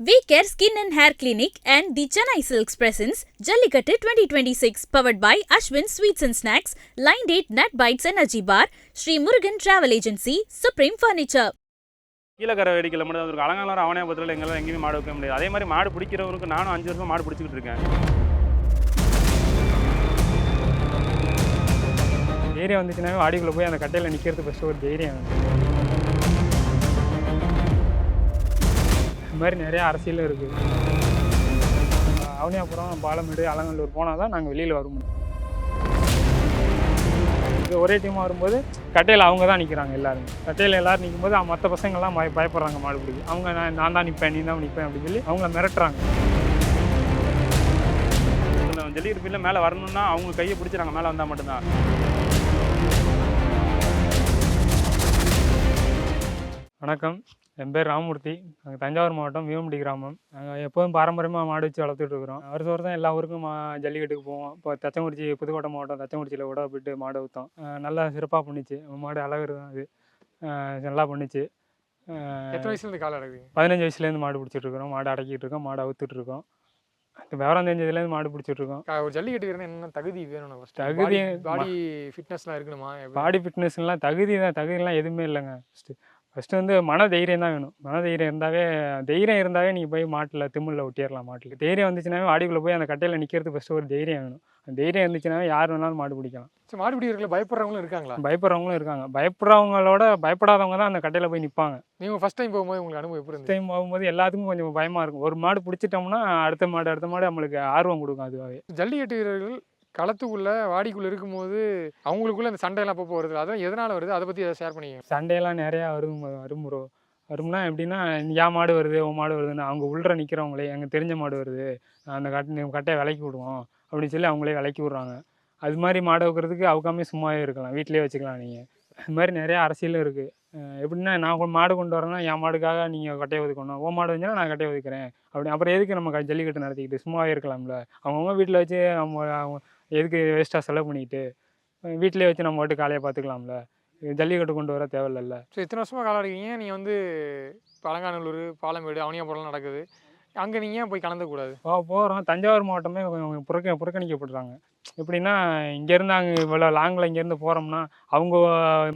We Care Skin and Hair Clinic and the Chennai Silks presents Jallikattu 2026 powered by Ashwin Sweets and Snacks, Line Date Nut Bites Energy Bar, Sri Murugan Travel Agency, Supreme Furniture. Kilakarai வேடிக்கையில் மட்டும் இருக்கும் அலங்காலம் அவனியாபுரத்தில் எங்கெல்லாம் எங்கேயுமே மாடு வைக்க முடியாது அதே மாதிரி மாடு பிடிக்கிறவருக்கு நானும் அஞ்சு வருஷமா மாடு பிடிச்சிக்கிட்டு இருக்கேன் தைரியம் வந்துச்சுனாவே வாடிக்குள்ளே போய் அந்த கட்டையில் நிற்கிறது ஃபஸ்ட்டு ஒரு தைரியம் இந்த மாதிரி நிறைய அரசியலும் இருக்குது அவனியாபுரம் பாலமேடு அலங்கல்லூர் போனால் தான் நாங்கள் வெளியில் வர முடியும். இது ஒரே டீமாக வரும்போது கட்டையில் அவங்க தான் நிற்கிறாங்க எல்லாரும். கட்டையில் எல்லாரும் நிற்கும்போது மற்ற பசங்கள்லாம் பய பயப்படுறாங்க மாடு பிடிக்க. அவங்க நான் நான் தான் நிற்பேன் நீ தான் நிற்பேன் அப்படின்னு சொல்லி அவங்கள மிரட்டுறாங்க. ஜல்லிக்கட்டு ஃபீல்டில் மேலே வரணும்னா அவங்க கையை பிடிச்சி நாங்கள் மேலே வந்தால் மட்டும்தான். வணக்கம். என் பேர் ராமமூர்த்தி நாங்கள் தஞ்சாவூர் மாவட்டம் வீவம்பட்டி கிராமம். நாங்கள் எப்போதும் பாரம்பரியமாக மாடு வச்சு வளர்த்துட்டு இருக்கிறோம். வருஷம் வருஷம் எல்லா ஊருக்கும் ஜல்லிக்கட்டுக்கு போவோம். இப்போ தச்சங்குறிச்சி புதுக்கோட்டை மாவட்டம் தச்சங்குறிச்சியில் கூட போயிட்டு மாடு ஊற்றோம் நல்லா சிறப்பாக பண்ணிச்சு. மாடு அழகு தான் அது. நல்லா பண்ணிச்சு. எத்தனை வயசுலேருந்து காலை அடக்குறீங்க பதினஞ்சு வயசுலேருந்து மாடு பிடிச்சிட்டு இருக்கிறோம். மாடு அடக்கிட்டு இருக்கோம். மாடு அவுத்துட்டு இருக்கோம். விவரம் தெரிஞ்சதுலேருந்து மாடு பிடிச்சிட்டு இருக்கோம். கா- ஒரு ஜல்லிக்கட்டு என்னென்ன தகுதி வேணும் ஃபர்ஸ்ட் தகுதி பாடி ஃபிட்னஸ்லாம் இருக்கணுமா? பாடி ஃபிட்னஸ்லாம் தகுதி தான். தகுதிலாம் எதுவுமே இல்லைங்க. ஃபஸ்ட்டு ஃபஸ்ட்டு வந்து மன தைரியம் தான் வேணும். மன தைரியம் இருந்தாவே தைரியம் இருந்தாவே நீங்கள் போய் மாட்டில் திமிழில் ஒட்டிடலாம் மாட்டில். தைரியம் வந்துச்சுனாவே வாடிக்குள்ளே போய் அந்த கட்டையில் நிற்கிறது ஃபஸ்ட்டு ஒரு தைரியம் வேணும். அந்த தைரியம் இருந்துச்சுனாவே யார் வேணாலும் மாடு பிடிக்கலாம். சரி, மாடு பிடிக்கிறதுல பயப்படுறவங்களும் இருக்காங்களா? பயப்படுறவங்களும் இருக்காங்க. பயப்படுறவங்களோட பயப்படாதவங்க தான் அந்த கட்டையில் போய் நிற்பாங்க நீங்க ஃபர்ஸ்ட் டைம் போகும்போது உங்களுக்கு அனுபவம் எப்படி டைம் ஆகும்போது எல்லாத்துக்கும் கொஞ்சம் பயமாக இருக்கும். ஒரு மாடு பிடிச்சிட்டோம்னா அடுத்த மாடு அடுத்த மாடு நம்மளுக்கு ஆர்வம் கொடுக்கும் அதுவாகவே ஜல்லிக்கட்டு வீரர்கள் களத்துக்குள்ள வாடிக்குள்ள இருக்கும்போது அவங்களுக்குள்ள இந்த சண்டையெல்லாம் அப்பப்போ வருது அதான் எதனால வருது? அதை பத்தி ஷேர் பண்ணிக்கங்க. சண்டையெல்லாம் நிறையா வரும் வரும் ப்ரோ வரும்னா எப்படின்னா என் மாடு வருது உன் மாடு வருதுன்னு. அவங்க உள்ள நிற்கிறவங்களே எங்களுக்கு தெரிஞ்ச மாடு வருது. அந்த கட்டை கட்டையை விலைக்கு விடுவோம். அப்படின்னு சொல்லி அவங்களே விலைக்கு விட்றாங்க. அது மாதிரி மாடு வைக்கிறதுக்கு அவுக்காமே சும்மாவே இருக்கலாம். வீட்டிலேயே வச்சுக்கலாம் நீங்கள் அது மாதிரி நிறைய அரசியலும் இருக்குது எப்படின்னா நான் மாடு கொண்டு வரேன்னா என் மாடுக்காக நீங்கள் கட்டையை ஒதுக்கணும். ஓ மாடு வந்துச்சுன்னா நான் கட்டையை ஒதுக்குறேன். அப்படி அப்புறம் எதுக்கு நம்ம ஜல்லிக்கட்டு நடத்திக்கிட்டு சும்மாவே இருக்கலாம்ல? அவங்கவுங்க வீட்டில் வச்சு அவங்க எதுக்கு வேஸ்ட்டாக செலவு பண்ணிக்கிட்டு வீட்டிலே வச்சு நம்ம மட்டும் காலையை பார்த்துக்கலாம்ல. ஜல்லிக்கட்டு கொண்டு வர தேவையில்ல ஸோ இத்தனை வருஷமாக காலை அடக்குறீங்க வந்து பழங்காநல்லூர் பாலமேடு அவனியாபுரம்லாம் நடக்குது. அங்கே நீங்கள் ஏன் போய் கலந்துக்கூடாது போ போகிறோம் தஞ்சாவூர் மாவட்டமே கொஞ்சம் புறக்க புறக்கணிக்கப்படுறாங்க எப்படின்னா இங்கேருந்து அங்கே இவ்வளோ லாங்கில் இங்கேருந்து போகிறோம்னா அவங்க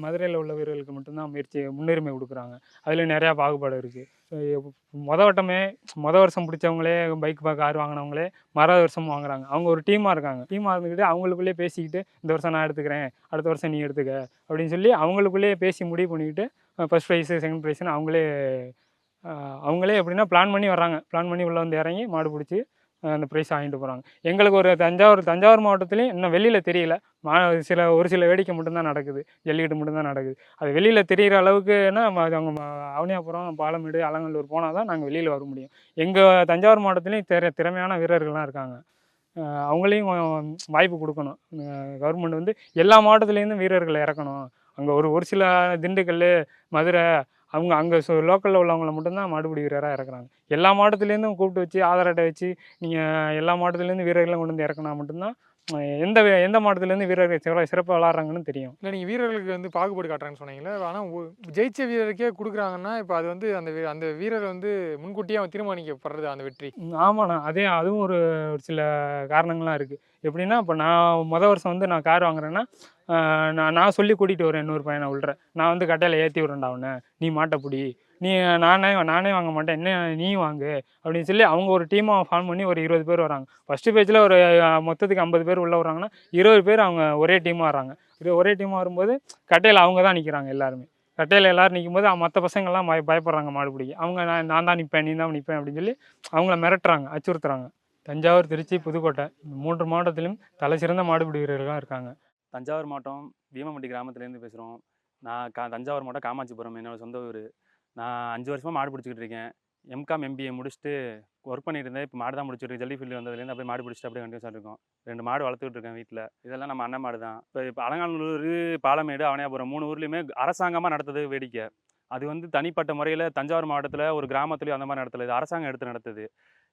மதுரையில் உள்ள வீரர்களுக்கு மட்டும்தான் முயற்சி முன்னுரிமை கொடுக்குறாங்க. அதில் நிறையா பாகுபாடு இருக்குது மொத வட்டமே மொதல் வருஷம் பிடிச்சவங்களே பைக் பார்க்க கார் வாங்கினவங்களே மறாத வருஷம் வாங்குறாங்க. அவங்க ஒரு டீமாக இருக்காங்க. டீமாக இருந்துக்கிட்டு அவங்களுக்குள்ளே பேசிக்கிட்டு இந்த வருஷம் நான் எடுத்துக்கிறேன் அடுத்த வருஷம் நீ எடுத்துக்க அப்படின்னு சொல்லி அவங்களுக்குள்ளேயே பேசி முடிவு பண்ணிக்கிட்டு ஃபஸ்ட் ப்ரைஸு செகண்ட் ப்ரைஸ்னு அவங்களே அவங்களே எப்படின்னா பிளான் பண்ணி வர்றாங்க. பிளான் பண்ணி உள்ளே வந்து இறங்கி மாடு பிடிச்சி அந்த ப்ரைஸ் வாங்கிட்டு போகிறாங்க எங்களுக்கு ஒரு தஞ்சாவூர் தஞ்சாவூர் மாவட்டத்துலேயும் இன்னும் வெளியில் தெரியல. மா சில ஒரு சில வேடிக்கை மட்டும்தான் நடக்குது. ஜல்லிக்கட்டு மட்டும்தான் நடக்குது. அது வெளியில் தெரிகிற அளவுக்குன்னா அது அவங்க அவனியாபுரம் பாலமேடு அலங்கல்லூர் போனால் தான் நாங்கள் வெளியில் வர முடியும். எங்கள் தஞ்சாவூர் மாவட்டத்துலேயும் திற திறமையான வீரர்கள்லாம் இருக்காங்க. அவங்களையும் வாய்ப்பு கொடுக்கணும். கவர்மெண்ட் வந்து எல்லா மாவட்டத்துலேருந்தும் வீரர்களை இறக்கணும். அங்கே ஒரு ஒரு சில திண்டுக்கல் மதுரை அவங்க அங்கே ஸோ லோக்கலில் உள்ளவங்களை மட்டும்தான் மாடுபிடி வீரராக இறக்குறாங்க. எல்லா மாவட்டத்துலேருந்தும் கூப்பிட்டு வச்சு ஆதார் அட்டை வச்சு நீங்கள் எல்லா மாவட்டத்துலேருந்து வீரர்களும் கொண்டு வந்து இறக்குனா மட்டும்தான் எந்த எந்த மாவட்டத்துலேருந்து வீரர்கள் சிற சிறப்பாக விளாட்றாங்கன்னு தெரியும். இல்லை நீங்கள் வீரர்களுக்கு வந்து பாகுபாடு காட்டுறேன்னு சொன்னீங்களே ஆனால் ஜெயிச்ச வீரருக்கே கொடுக்குறாங்கன்னா இப்போ அது வந்து அந்த அந்த வீரர் வந்து முன்கூட்டியே அவன் தீர்மானிக்கப்படுறது அந்த வெற்றி. ஆமாண்ணா. அதே அதுவும் ஒரு ஒரு சில காரணங்கள்லாம் இருக்குது எப்படின்னா இப்போ நான் மொதல் வருஷம் வந்து நான் கார் வாங்குறேன்னா நான் நான் சொல்லி கூட்டிகிட்டு வரேன் இன்னொரு பையனை உள்ற நான் வந்து கட்டையில் ஏற்றி விட்றேன்டா அவனை. நீ மாட்டப்பிடி நீ நானே நானே வாங்க மாட்டேன். என்ன நீ வாங்கு. அப்படின்னு சொல்லி அவங்க ஒரு டீமாக ஃபார்ம் பண்ணி ஒரு இருபது பேர் வராங்க. ஃபஸ்ட்டு பேஜில் ஒரு மொத்தத்துக்கு ஐம்பது பேர் உள்ளே வராங்கன்னா இருபது பேர் அவங்க ஒரே டீமாக வராங்க. இது ஒரே டீமாக வரும்போது கட்டையில் அவங்க தான் நிற்கிறாங்க எல்லாருமே. கட்டையில் எல்லாரும் நிற்கும்போது மற்ற பசங்கள்லாம் பய பயப்படுறாங்க மாடு பிடிக்க அவங்க நான் நான் தான் நிற்பேன் நீ தான் நிற்பேன் அப்படின்னு சொல்லி அவங்கள மிரட்டுறாங்க அச்சுறுத்துறாங்க. தஞ்சாவூர் திருச்சி புதுக்கோட்டை இந்த மூன்று மாவட்டத்திலும் தலை சிறந்த மாடுபிடி வீரர்களாக இருக்காங்க. தஞ்சாவூர் மாவட்டம் பீமம்பட்டி கிராமத்துலேருந்து பேசுகிறோம் நான் கா தஞ்சாவூர் மாவட்டம் காமாட்சிபுரம் என்னோட சொந்த ஊர். நான் அஞ்சு வருஷமாக மாடு பிடிச்சிக்கிட்டு இருக்கேன். எம்காம் எம்பிஏ முடிச்சுட்டு ஒர்க் பண்ணிட்டு இருந்தேன். இப்போ மாடு தான் முடிச்சிருக்கேன் ஜல்லி ஃபீல்டு வந்ததுலேருந்து அப்படியே மாடு பிடிச்சிட்டு அப்படியே கண்டினியூஸாக இருக்கோம். ரெண்டு மாடு வளர்த்துக்கிட்டு இருக்கேன் வீட்டில் இதெல்லாம் நம்ம அண்ணன் மாடு தான். இப்போ இப்போ அலங்காநல்லூர் பாலமேடு அவனியாபுரம் மூணு ஊர்லேயுமே அரசாங்கமாக நடத்துது வேடிக்கை. அது வந்து தனிப்பட்ட முறையில் தஞ்சாவூர் மாவட்டத்தில் ஒரு கிராமத்துலேயும் அந்த மாதிரி நடத்தல. இது அரசாங்கம் எடுத்து நடத்துது.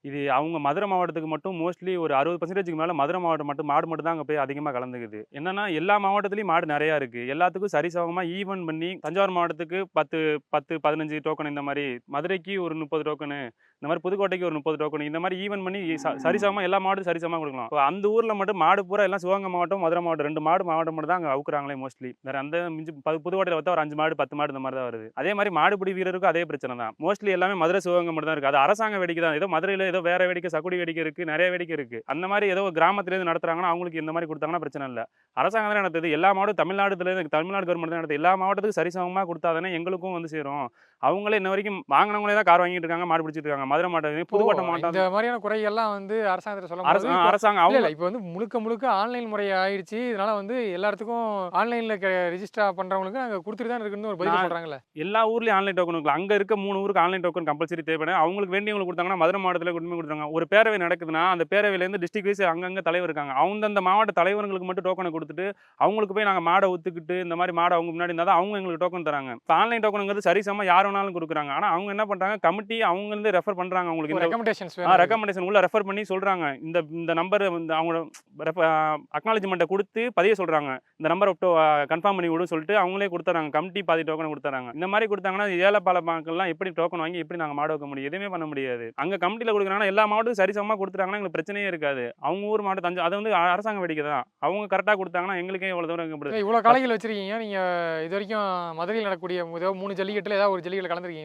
இது அவங்க மதுரை மாவட்டத்துக்கு மட்டும் மோஸ்ட்லி ஒரு அறுபது பர்சன்டேஜுக்கு மேலே மதுரை மாவட்டம் மட்டும் மாடு மட்டும் தான் அங்கே போய் அதிகமாக கலந்துக்குது. என்னன்னா எல்லா மாவட்டத்துலையும் மாடு நிறையா இருக்குது எல்லாத்துக்கும் சரிசமமாக ஈவன் பண்ணி தஞ்சாவூர் மாவட்டத்துக்கு பத்து பத்து பதினஞ்சு டோக்கன் இந்த மாதிரி மதுரைக்கு ஒரு முப்பது டோக்கனு இந்த மாதிரி புதுக்கோட்டைக்கு ஒரு முப்பது டோக்கன் இந்த மாதிரி ஈவன் பண்ணி ச- சரிசமமா எல்லா மாடும் சரிசமமா கொடுக்கலாம். இப்போ அந்த ஊர்ல மட்டும் மாடு பூரா எல்லாம் சிவகங்கை மாவட்டம் மதுரை மாவட்டம் ரெண்டு மாடு மாவட்டம் மட்டும் தான் அங்கே அவுக்குறாங்களே மோஸ்ட்லி வேற அந்த மிஞ்சி பது- புதுக்கோட்டையில் பார்த்தா ஒரு அஞ்சு மாடு பத்து மாடு இந்த மாதிரி தான் வருது. அதே மாதிரி மாடுபிடி வீரருக்கும் அதே பிரச்சனை தான். மோஸ்ட்லி எல்லாமே மதுரை சிவகங்கை மட்டும் தான் இருக்கு. அது அரசாங்க வேடிக்கை தான். ஏதோ மதுரையில் ஏதோ வேற வேடிக்கை சக்குடி வேடிக்கை இருக்கு நிறைய வேடிக்கை இருக்கு. அந்த மாதிரி ஏதோ ஒரு கிராமத்துல இருந்து நடத்துறாங்கன்னா அவங்களுக்கு இந்த மாதிரி கொடுத்தாங்கன்னா பிரச்சனை இல்லை. அரசாங்கம் தான் நடத்துது. எல்லா மாவட்டம் தமிழ்நாடுல இருந்து தமிழ்நாடு கவர்மெண்ட் தான் நடத்துது. எல்லா மாவட்டத்துக்கும் சரிசமமாக கொடுத்தா தானே எங்களுக்கும் வந்து சேரும். அவங்களே இன்ன வரைக்கும் வாங்கினவங்களே தான் கார் வாங்கிட்டு இருக்காங்க மாடு பிடிச்சிட்டு இருக்காங்க. மதுரை மாவட்டம் புதுக்கோட்டை இந்த மாவட்டம் மாதிரியான குறைகள்லாம் வந்து அரசாங்கத்தில் சொல்ல அரசாங்கம் அவங்க இப்போ வந்து முழுக்க முழுக்க ஆன்லைன் முறை ஆயிடுச்சு. இதனால வந்து எல்லாத்துக்கும் ஆன்லைன்ல ரெஜிஸ்டர் பண்றவங்களுக்கு நாங்க கொடுத்துட்டு தான் இருக்குன்னு ஒரு பதில் சொல்றாங்கல்ல. எல்லா ஊர்லயும் ஆன்லைன் டோக்கன் இருக்கலாம் அங்க இருக்க மூணு ஊருக்கு ஆன்லைன் டோக்கன் கம்பல்சரி தேவைப்படும். அவங்களுக்கு வேண்டியவங்களுக்கு கொடுத்தாங்கன்னா மதுரை மாவட்டத்தில் கொண்டு போய் கொடுத்தாங்க ஒரு பேரவை நடக்குதுன்னா அந்த பேரவையில இருந்து டிஸ்ட்ரிக்ட் வைஸ் அங்கங்க தலைவர் இருக்காங்க. அவங்க அந்த மாவட்ட தலைவர்களுக்கு மட்டும் டோக்கனை கொடுத்துட்டு அவங்களுக்கு போய் நாங்க மாடை ஒத்துக்கிட்டு இந்த மாதிரி மாடை அவங்க முன்னாடி இருந்தால் அவங்க எங்களுக்கு டோக்கன் தராங்க. ஆன்லைன் டோக்கனுங்கிறது சரிசமா யார் வேணாலும் கொடுக்குறாங்க. ஆனா அவங்க என்ன பண்றாங்க? கமிட்டி அவங்க இருந்து ரெஃபர் பண்றாங்க அவங்களுக்கு இந்த ரெக்கமெண்டேஷன்ஸ் ரெக்கமெண்டேஷன் உள்ள ரெஃபர் பண்ணி சொல்றாங்க. இந்த இந்த நம்பர் வந்து அவங்களோட அக்னாலஜ்மெண்ட்டை கொடுத்து பதிய சொல்றாங்க. இந்த நம்பரை கன்ஃபார்ம் பண்ணி விடு சொல்லிட்டு அவங்களே கொடுத்துறாங்க. கமிட்டி பாதி டோக்கன் கொடுத்துறாங்க. இந்த மாதிரி கொடுத்தாங்கன்னா ஏழை பால மக்கள்லாம் எப்படி டோக்கன் வாங்கி எப்படி நாங்கள் மாடு வைக்க முடியும்? எதுவுமே பண்ண முடியாது. அங்கே கமிட்டியில் கொடுக்குறாங்கன்னா எல்லா மாவட்டத்துக்கும் சரிசமமாக கொடுத்துட்டாங்கன்னா எங்களுக்கு பிரச்சனையே இருக்காது. அவங்க ஊர் மாவட்டம் தஞ்சை அது வந்து அரசாங்க வேடிக்கை தான். அவங்க கரெக்டாக கொடுத்தாங்கன்னா எங்களுக்கே இவ்வளோ தூரம் இவ்வளவு காளைகள் வச்சிருக்கீங்க. நீங்க இது வரைக்கும் மதுரையில் நடக்கக்கூடிய ஏதோ மூணு ஜல்லிக்கட்டுல ஏதாவது ஒரு ஜல்லிக்கட்டு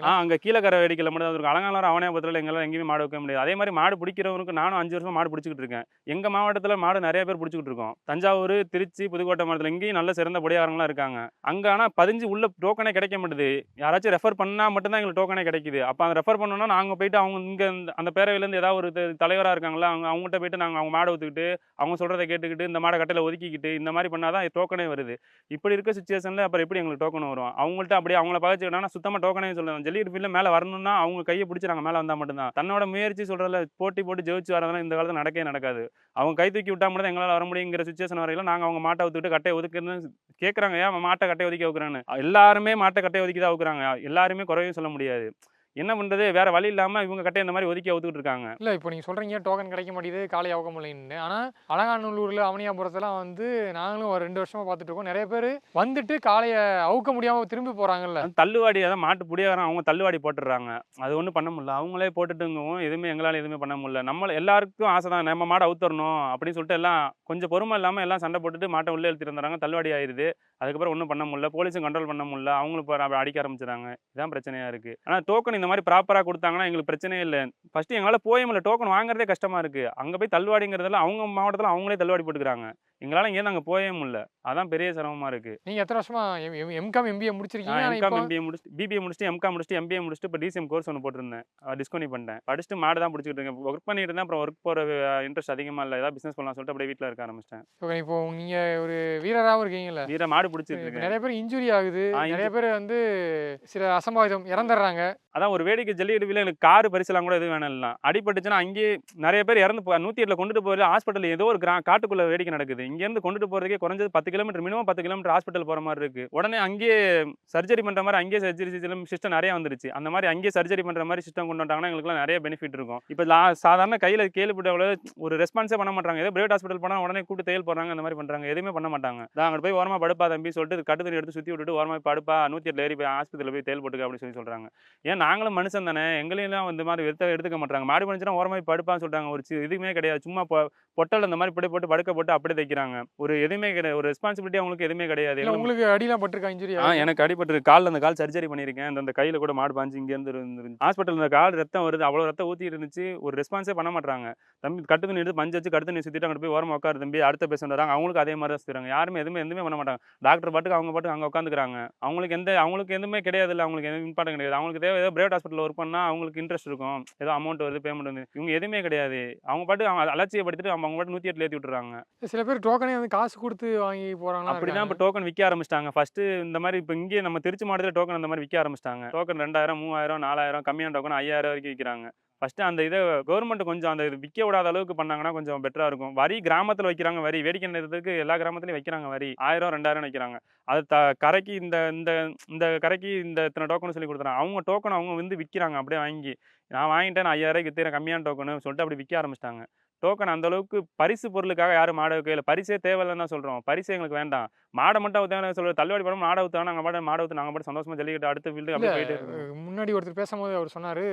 ஆ அங்கே கீழக்கரை வேடிக்கையில் மட்டும் தான் இருக்கும் அலங்காலம் அவனியாபுரத்தில் எங்களால் எங்கேயுமே மாடு வைக்க முடியாது. அதே மாதிரி மாடு பிடிக்கிறவனுக்கு நானும் அஞ்சு வருஷம் மாடு பிடிச்சிக்கிட்டு இருக்கேன். எங்கள் மாவட்டத்தில் மாடு நிறைய பேர் பிடிச்சிக்கிட்டு இருக்கோம். தஞ்சாவூர் திருச்சி புதுக்கோட்டை மாவட்டத்தில் இங்கேயும் நல்ல சிறந்த பொடியாரங்களாம் இருக்காங்க. அங்கே ஆனால் பதிஞ்சு உள்ள டோக்கனே கிடைக்க மாட்டுது. யாராச்சும் ரெஃபர் பண்ணால் மட்டும்தான் எங்களுக்கு டோக்கனே கிடைக்குது. அப்போ அந்த ரெஃபர் பண்ணோம்னா நாங்கள் போயிட்டு அவங்க இங்கே அந்த பேரவையிலேருந்து ஏதாவது ஒரு தலைவராக இருக்காங்களா அவங்க அவங்ககிட்ட போயிட்டு நாங்கள் அவங்க மாடை ஒத்துக்கிட்டு அவங்க சொல்கிறத கேட்டுக்கிட்டு இந்த மாடை கட்டையில் ஒதுக்கிக்கிட்டு இந்த மாதிரி பண்ணால் தான் டோக்கனே வருது. இப்படி இருக்க சுச்சுவேஷனில் அப்புறம் எப்படி எங்களுக்கு டோக்கன் வரும்? அவங்கள்ட்ட அப்படியே அவங்கள பகச்சுக்கிட்டா சுத்தமாக டோக்கனே சொல்லலாம் ஜல்லிக்கட்டு ஃபீல்டில் மேலே வரணும்னா அவங்க கையை பிடிச்சி நாங்கள் மேலே வந்தால் மட்டும்தான். தன்னோட முயற்சி சொல்கிறதுல போட்டி போட்டு ஜெயிச்சு வரதெல்லாம் இந்த காலத்தில் நடக்கவே நடக்காது. அவங்க கை தூக்கி விட்டா மட்டும் எங்களால் வர முடியுங்கிற சுச்சுவேஷன் வரையில நாங்கள் அவங்க மாட்டை ஒத்துக்கிட்டு கட்டையை ஒதுக்குன்னு கேட்குறாங்க ஏன் மாட்டை கட்டையை ஒதுக்கி வைக்கிறான்னு எல்லாருமே மாட்டை கட்டையை ஒதுக்கி தான் வைக்கிறாங்க எல்லாருமே குறையும் சொல்ல முடியாது. என்ன பண்ணுறது வேற வழி இல்லாமல் இவங்க கட்டையை இந்த மாதிரி ஒதுக்கி ஒத்துக்கிட்டு இருக்காங்க. இல்ல இப்போ நீங்க சொல்றீங்க டோக்கன் கிடைக்க மாட்டேங்குது காலை அவுக்க முடியலன்னு ஆனா அலங்காநல்லூர்ல அவனியாபுரத்தெல்லாம் வந்து நாங்களும் ஒரு ரெண்டு வருஷமா பார்த்துட்டு இருக்கோம். நிறைய பேர் வந்துட்டு காளைய அவுக்க முடியாம திரும்பி போறாங்கல்ல. அந்த தள்ளுவாடி அதான் மாட்டு புடியாரம் அவங்க தள்ளுவாடி போட்டுடுறாங்க. அது ஒன்றும் பண்ண முடியல. அவங்களே போட்டுட்டுங்கவும் எதுவுமே எங்களால் எதுவுமே பண்ண முடியல. நம்ம எல்லாருக்கும் ஆசை தான் நம்ம மாடை அவுத்தரணும் அப்படின்னு சொல்லிட்டு எல்லாம் கொஞ்சம் பொறுமை இல்லாமல் எல்லாம் சண்டை போட்டுட்டு மாட்டை உள்ளே இழுத்துட்டு வந்துடுறாங்க தள்ளுவாடி ஆயிடுது அதுக்கப்புறம் ஒன்றும் பண்ண முடியல. போலீஸும் கண்ட்ரோல் பண்ண முடியல. அவங்களும் இப்போ அடிக்க ஆரம்பிச்சிடுறாங்க இதான் பிரச்சனையாக இருக்குது ஆனால் டோக்கன் இந்த மாதிரி ப்ராப்பராக கொடுத்தாங்கன்னா எங்களுக்கு பிரச்சனையே இல்லை. ஃபஸ்ட்டு எங்களால் போயமில்ல டோக்கன் வாங்குறதே கஷ்டமாக இருக்குது அங்கே போய் தள்ளுவாடிங்கிறதெல்லாம் அவங்க மாவட்டத்தில் அவங்களே தள்ளுவாடி போட்டுக்கிறாங்க. எங்களால் இங்கே அங்கே போயே முடியல. அதான் பெரிய சிரமமாக இருக்குது நீங்க எத்தனை வருஷமா எம்காம் எம்பிஏ முடிச்சிருக்கீங்க. எம்காம் எம்பிஏ முடிச்சுட்டு பிபிஏ முடிச்சுட்டு எம்காம் முடிச்சுட்டு எம்பிஏ முடிச்சுட்டு இப்போ டிசிஎம் கோர்ஸ் ஒன்று போட்டிருந்தேன். டிஸ்கவுண்ட் பண்ணிட்டேன். படிச்சுட்டு மாடு தான் பிடிச்சிட்டு இருக்கேன். ஒர்க் பண்ணிட்டு இருந்தேன். அப்புறம் ஒர்க் போகிற இன்ட்ரெஸ்ட் அதிகமாக இல்லை. ஏதாவது பிஸ்னஸ் பண்ணலாம் சொல்லிட்டு அப்படியே வீட்டில் இருக்க ஆரம்பிச்சிட்டேன். இப்போ இப்போ நீங்க ஒரு வீரராகவும் இருக்கீங்கல்ல? வீர மாடு இருக்கேன். நிறைய பேர் இன்ஜுரி ஆகுது. நிறைய பேர் வந்து சில அசம்பாவிதம் இறந்துடுறாங்க. அதான் ஒரு வேடிக்கை ஜல்லிக்கட்டு எனக்கு கார் பரிசெல்லாம் கூட எதுவும் வேணும் இல்லை அடிபட்டுச்சுன்னா அங்கேயே நிறைய பேர் இறந்து நூற்றி எட்டில் கொண்டுட்டு போகிற ஹாஸ்பிட்டல் ஏதோ ஒரு கிரா காட்டுக்குள்ள வேடிக்கை நடக்குது. இங்கேருந்து கொண்டுட்டு போகிறதுக்கே குறைஞ்சது பத்து கிலோமீட்டர் மினிமம் பத்து கிலோமீட்டர் ஹாஸ்பிட்டல் போகிற மாதிரி இருக்குது உடனே அங்கேயே சர்ஜரி பண்ணுற மாதிரி அங்கேயே சர்ஜரி சிஸ்டம் நிறைய வந்துருச்சு. அந்த மாதிரி அங்கேயே சர்ஜரி பண்ணுற மாதிரி சிஸ்டம் கொண்டு வந்தாங்கன்னா எங்களுக்குலாம் நிறைய பெனிஃபிட் இருக்கும். இப்போ லா சாதாரண கையில் கேள்விப்பட்ட ஒரு ரெஸ்பான்ஸே பண்ண மாட்டாங்க. ஏதோ பிரைவேட் ஹாஸ்பிட்டல் போனால் உடனே கூட்டு தையல் போடுறாங்க அந்த மாதிரி பண்ணுறாங்க எதுவுமே பண்ண மாட்டாங்க. தான் அங்கே போய் ஓரமாக படுப்பா தம்பி சொல்லிட்டு கட்டு தண்ணி எடுத்து சுற்றி விட்டுட்டு ஓரமாக படுப்பா நூற்றி எட்டு ஏறி போய் ஆஸ்பத்திரியில் போய் தையல் போட்டுக்க அப்படின்னு சொல்லி சொல்கிறாங்க ஏன் நாங்களும் மனுஷன் தானே எங்களையும் இந்த மாதிரி எடுத்த எடுத்துக்க மாட்டாங்க. மாடு பண்ணிச்சுன்னா ஓரமாக படுப்பான்னு சொல்கிறாங்க ஒரு சி- இதுவுமே கிடையாது. சும்மா பொ- பொட்டல் அந்த மாதிரி இப்படி போட்டு படுக்க போட்டு அப்படியே தைக்கிறாங்க ஒரு எதுவுமே கிடையாது ஒரு ரெஸ்பான்சிபிலிட்டி அவங்களுக்கு எதுவுமே கிடையாது. உங்களுக்கு அடிலாம் பட்டிருக்கா இன்ஜுரி ஆ எனக்கு அடிபட்டு காலில் அந்த கால் சர்ஜரி பண்ணியிருக்கேன். இந்த- அந்த கையில் கூட மாடு பாஞ்சு இங்கேருந்து இருந்துருந்துச்சு ஹாஸ்பிட்டல் இந்த கால் ரத்தம் வருது. அவ்வளோ ரத்தம் ஊற்றி இருந்துச்சு. ஒரு ரெஸ்பான்ஸே பண்ண மாட்டாங்க தம்பி கட்டு தண்ணி எடுத்து மஞ்சள் வச்சு கட்டு தண்ணி சுற்றிட்டு அங்கிட்டு போய் ஓரமாக உட்காரு தம்பி. அடுத்த பேஷண்ட் வராங்க. அவங்களுக்கு அதே மாதிரி தான் சுற்றுறாங்க யாருமே எதுவுமே எதுவுமே பண்ண மாட்டாங்க. டாக்டர் பாட்டுக்கு அவங்க பாட்டுக்கு அங்கே உட்காந்துக்கிறாங்க. அவங்களுக்கு எந்த அவங்களுக்கு எதுவுமே கிடையாது இல்லை அவங்களுக்கு எதுவும் இம்பார்ட்டன் கிடையாது. அவங்களுக்கு தேவை ஏதோ பிரைவேட் ஹாஸ்பிட்டல் ஒர்க் பண்ணால் அவங்களுக்கு இன்ட்ரெஸ்ட் இருக்கும். ஏதோ அமௌண்ட் வருது பேமெண்ட் வந்து இவங்க எதுவுமே கிடையாது. அவங்க பாட்டு அவங்க அலட்சியப்படுத்திட்டு அவங்க அவங்க பாட்டு நூற்றி எட்டில் ஏற்றி விட்டுறாங்க. சில பேர் டோக்கனே வந்து காசு கொடுத்து வாங்கி போறாங்க அப்படிதான் இப்போ டோக்கன் விற்க ஆரம்பிச்சிட்டாங்க. ஃபர்ஸ்ட் இந்த மாதிரி இப்போ இங்கே நம்ம திருச்சி மாவட்டத்தில் டோக்கன் அந்த மாதிரி விற்க ஆரம்பிச்சிட்டாங்க. டோக்கன் ரெண்டாயிரம் மூவாயிரம் நாலாயிரம் கம்மியான டோக்கன் ஐயாயிரம் வரைக்கும் விற்கிறாங்க ஃபர்ஸ்ட் அந்த இதை கவர்மெண்ட் கொஞ்சம் அந்த இது விற்க விடாத அளவுக்கு பண்ணாங்கன்னா கொஞ்சம் பெட்டரா இருக்கும். வரி கிராமத்தில் வைக்கிறாங்க வரி வேடிக்கை நேரத்துக்கு எல்லா கிராமத்துலையும் வைக்கிறாங்க வரி. ஆயிரம் ரெண்டாயிரம் வைக்கிறாங்க. அது த கரைக்கு இந்த இந்த இந்த கரைக்கு இந்த இத்தனை டோக்கன் சொல்லி கொடுத்துறாங்க. அவங்க டோக்கன் அவங்க வந்து விற்கிறாங்க அப்படியே வாங்கி. நான் வாங்கிட்டேன் நான் ஐயாயிரம் விற்றுறேன் கம்மியான டோக்கனு சொல்லிட்டு அப்படி விற்க ஆரம்பிச்சிட்டாங்க. டோக்கன் அந்த அளவுக்கு பரிசு பொருளுக்காக யாரும் மாடை வைக்கல பரிசே தேவையில்லைன்னு தான் சொல்கிறோம் பரிசு எங்களுக்கு வேண்டாம். மாடை மட்டும் ஊற்றாங்க சொல்ற தள்ளுவாடி படம் மாடை ஊற்றுவாங்க நாங்கள் பாட்டு மாடை ஊற்று நாங்கள் பாட்டு சந்தோஷமா ஜல்லிக்கட்டு அடுத்த ஃபீல்டு அப்படியே போயிட்டு முன்னாடி ஒருத்தர் பேசும்போது அவர் சொன்னாரு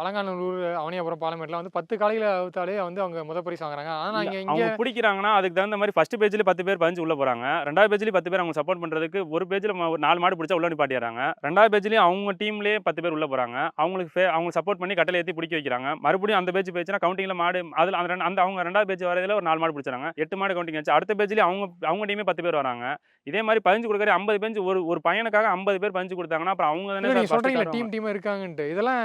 அலங்காநல்லூர் அவனியாபுரம் பாலமேட்லாம் வந்து பத்து காலையில் அவுத்தாலே வந்து அவங்க முத பரிசு வாங்குறாங்க. ஆனால் இங்கே இங்கே பிடிக்கிறாங்கன்னா அதுக்கு தகுந்த மாதிரி ஃபர்ஸ்ட் பேஜ்ல பத்து பேர் பதினஞ்சு உள்ள போறாங்க. ரெண்டாவது பேஜ்லயும் பத்து பேர் அவங்க சப்போர்ட் பண்றதுக்கு ஒரு பேஜ்ல ஒரு நாலு மாடு பிடிச்சா உள்ள நிப்பாட்டிடுறாங்க ரெண்டாவது பேஜ்லயும் அவங்க டீம்லயே பத்து பேர் உள்ள போறாங்க. அவங்களுக்கு அவங்க சப்போர்ட் பண்ணி கட்டளை ஏத்தி பிடிக்க வைக்கிறாங்க. மறுபடியும் அந்த பேஜ் பேச்சுனா கவுண்டிங்ல மாடு அதுல அந்த அந்த அவங்க ரெண்டாவது பேஜ் வரதுல ஒரு நாலு மாடு பிடிச்சாங்க எட்டு மாடு கவுண்டிங் வச்சு அடுத்த பேஜ்லயும் அவங்க அவங்க டீமே பத்து பேர் வராங்க. இதே மாதிரி பதினஞ்சு கொடுக்குற ஐம்பது பேஞ்சு ஒரு ஒரு பையனுக்காக ஐம்பது பேர் பதினஞ்சு கொடுத்தாங்கன்னா அப்புறம் அவங்க தானே காட்டுவாங்க. டீம் டீமாக இருக்காங்கன்ட்டு. இதெல்லாம்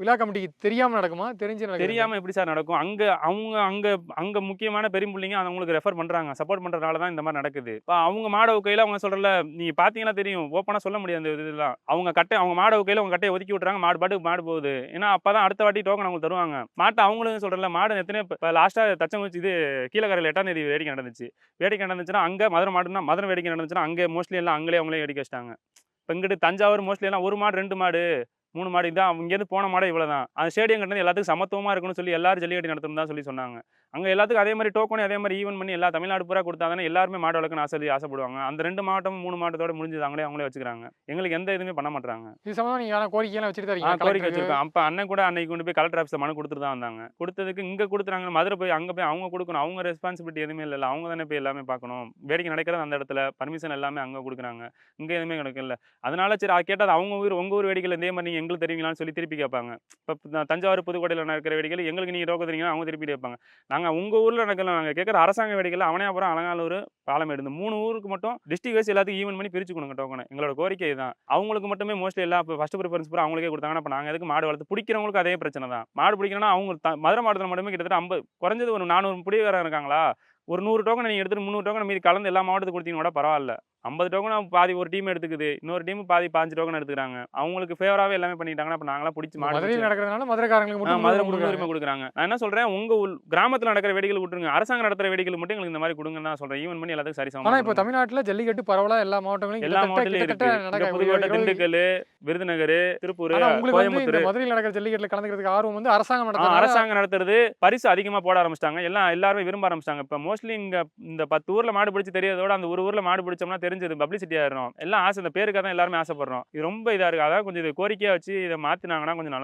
விழா கமிட்டிக்கு தெரியாமல் நடக்குமா? தெரிஞ்சு தெரியாமல் தெரியாம எப்படி சார் நடக்கும்? அங்க அவங்க அங்க அங்க முக்கியமான பெரும்புள்ளிங்க அவங்களுக்கு ரெஃபர் பண்றாங்க. சப்போர்ட் பண்றதுனால தான் இந்த மாதிரி நடக்குது. இப்போ அவங்க மாடவு கையில் அவங்க சொல்றல நீங்க பாத்தீங்கன்னா தெரியும். ஓப்பனா சொல்ல முடியாது இந்த இதெல்லாம். அவங்க கட்டை அவங்க மாடவு கையில் அவங்க கட்டையை ஒதுக்கி விட்டுறாங்க. மாடு பாட்டுக்கு மாடு போகுது. ஏன்னா அப்பதான் அடுத்த வாட்டி டோக்கன் அவங்க தருவாங்க. மாட்டை அவங்களும் சொல்றல மாடு எத்தனை இப்போ லாஸ்டா தச்சம் வச்சு இது கீழக்கரையில் எட்டாம் தேதி வேடிக்கை நடந்துச்சு. வேடிக்கை நடந்துச்சுன்னா அங்க மதுரை மாடுனா மதுரை வேடிக்கை நடந்துச்சுன்னா அங்கே மோஸ்ட்லி எல்லாம் அங்கேயே அவங்களே வேடிக்கை வச்சிட்டாங்க. இப்போ இங்கிட்டு தஞ்சாவூர் மோஸ்ட்லி எல்லாம் ஒரு மாடு ரெண்டு மாடு. மூணு மாடு தான் இங்கேருந்து போன மாடே இவ்வளோ தான் அந்த ஸ்டேடியம் கட்டினது எல்லாத்துக்கும் சமத்துவமாக இருக்கணும்னு சொல்லி எல்லாரும் ஜல்லிக்கட்டு நடத்தணும் தான் சொல்லி சொன்னாங்க. அங்க எல்லாத்துக்கும் அதே மாதிரி டோக்கனே அதே மாதிரி ஈவன் பண்ணி எல்லா தமிழ்நாடு பூரா கொடுத்தா தானே எல்லாருமே மாடு வளர்க்கணும்னு ஆசை ஆசைப்படுவாங்க. அந்த ரெண்டு மாவட்டம் மூணு மாவட்டத்தோட முடிஞ்சது அவங்களே அவங்களே வச்சுக்கிறாங்க. எங்களுக்கு எந்த இதுவுமே பண்ண மாட்டாங்க இது சம்மந்தமாக நீங்கள் கோரிக்கையெல்லாம் வச்சுட்டு கோரிக்கை. வச்சிருக்கோம். அப்ப அண்ணன் கூட அன்னைக்கு கொண்டு போய் கலெக்டர் ஆஃபீஸில் மனு கொடுத்துட்டு தான் வந்தாங்க. கொடுத்ததுக்கு இங்க கொடுத்துறாங்க மதுரை போய் அங்க போய் அவங்க கொடுக்கணும். அவங்க ரெஸ்பான்சிபிலிட்டி எதுவுமே இல்லை அவங்க தானே போய் எல்லாமே பார்க்கணும். வேடிக்கை நடக்கிறது அந்த இடத்துல. பர்மிஷன் எல்லாமே அங்க கொடுக்குறாங்க. இங்க எதுவுமே கிடைக்கல அதனால சரி அது கேட்டது அவங்க ஊர் உங்க ஊர் வேடிக்கையில் இதே மாதிரி நீங்க எங்களுக்கு தெரியுங்களான்னு சொல்லி திருப்பி கேட்பாங்க. இப்போ தஞ்சாவூர் புதுக்கோட்டையில் நடக்கிற வேடிக்கையில் எங்களுக்கு நீங்க ரோக்க தெரியுங்கன்னா அவங்க திருப்பி கேட்பாங்க. நாங்கள் உங்கள் ஊரில் நடக்கல நாங்கள் கேட்குற அரசாங்க வேடிக்கையில் அவனையாபுரம் அலங்காலூர் பாலமேடு இந்த மூணு ஊருக்கு மட்டும் டிஸ்ட்ரிக் வைஸ் எல்லாத்துக்கும் ஈவன் பண்ணி பிரிச்சு கொடுங்க டோக்கன் எங்களோட கோரிக்கை இதுதான். அவங்களுக்கு மட்டுமே மோஸ்ட்லி எல்லா இப்போ ஃபஸ்ட் ப்ரிஃபரன்ஸ் பூரா அவங்களுக்கே கொடுத்தாங்கன்னா இப்போ நாங்கள் எதுக்கு மாடு வளர்த்து பிடிக்கிறவங்களுக்கு அதே பிரச்சனை தான். மாடு பிடிக்கணும்னா அவங்க த- மதுரை மாவட்டத்தில் மட்டுமே கிட்டத்தட்ட ஐம்பது குறைஞ்சது ஒரு நானூறு பிடிவாரம் இருக்காங்களா? ஒரு நூறு டோக்கன் நீங்கள் எடுத்துட்டு முந்நூறு டோக்கன் மீதி கலந்து எல்லா மாவட்டத்துக்கு கொடுத்தீங்கன்னா கூட பரவாயில்ல. ஐம்பது டோக்கன் பாதி ஒரு டீம் எடுத்துக்குது இன்னொரு டீம் பாதி பாஞ்சு டோக்கன் எடுத்துக்கிறாங்க. அவங்களுக்கு ஃபேவராகவே எல்லாமே பண்ணிட்டாங்கன்னா இப்போ நாங்களாம் பிடிச்சி பிடிச்சு- நடக்கிறதுனால மதுரைக்காரங்களுக்கு மதுரை முன்னுரிமை கொடுக்குறாங்க. நான் என்ன சொல்றேன் உங்க உள் கிராமத்துல நடக்கிற வெடிகள் விட்டுருங்க அரசாங்கம் நடத்துற வெடிகள் மட்டும் எங்களுக்கு இந்த மாதிரி கொடுங்கன்னு தான் சொல்றேன். ஈவன் பண்ணி எல்லாத்துக்கும் சரி சமமா இப்போ கொடுங்க. தமிழ்நாட்டுல ஜல்லிக்கட்டு பரவலா எல்லா மாவட்டங்களையும் எல்லா மாவட்டத்திலயும் இருக்கு. புதுக்கோட்டை திண்டுக்கல் விருதுநகர் திருப்பூர் கோயம்புத்தூர். மதுரையில் நடக்கிற ஜல்லிக்கட்டுல கலந்துக்கிறதுக்கு ஆர்வம் வந்து அரசாங்கம் நடத்துறது அரசாங்கம் நடத்துறது பரிசு அதிகமா போட ஆரம்பிச்சிட்டாங்க. எல்லாம் எல்லாருமே விரும்ப ஆரம்பிச்சிட்டாங்க. இப்போ மோஸ்ட்லி இங்க இந்த பத்து ஊர்ல மாடு பிடிச்சி தெரியாதோட அந்த ஒரு ஊர்ல மாடு பிடிச்சோம்னா தெரிஞ்சது பப்ளிசிட்டி ஆயிரும் எல்லாம் ஆசை இந்த பேருக்காக தான் எல்லாருமே ஆசைப்படுறோம். இது ரொம்ப இதாக இருக்குது அதான் கொஞ்சம் இது கோரிக்கையாக வச்சு இதை மாத்தினாங்கன்னா கொஞ்சம்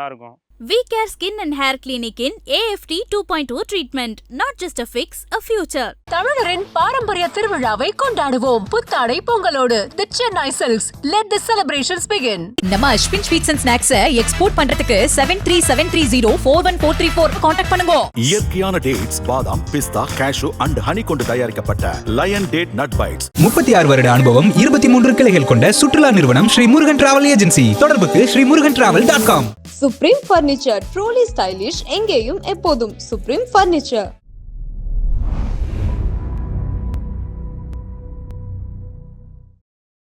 நல்லா இருக்கும் We Care Skin and Hair Clinic in AFT 2.0 treatment. Not just a fix, a future. தமிழரின் பாரம்பரிய திருவிழாவை கொண்டாடுவோம். புத்தாடை பொங்கலோடு the Chennai Silks let the celebrations begin நம்ம அஸ்வின் ஸ்வீட்ஸ் அண்ட் ஸ்நாக்ஸை எக்ஸ்போர்ட் பண்றதுக்கு seven three seven three zero four one four three four contact பண்ணுங்க. இயற்கையான டேட்ஸ் பாதாம் பிஸ்தா கேஷு அண்ட் ஹனி கொண்டு தயாரிக்கப்பட்ட லயன் டேட் நட் பைட்ஸ் முப்பத்தி ஆறு வருட அனுபவம் இருபத்தி மூன்று கிளைகள் கொண்ட சுற்றுலா நிறுவனம் ஸ்ரீ முருகன் டிராவல் ஏஜென்சி தொடர்புக்கு Sri Murugan travel dot com Supreme furniture truly stylish எங்கேயும் எப்போதும் சுப்ரீம் ஃபர்னிச்சர்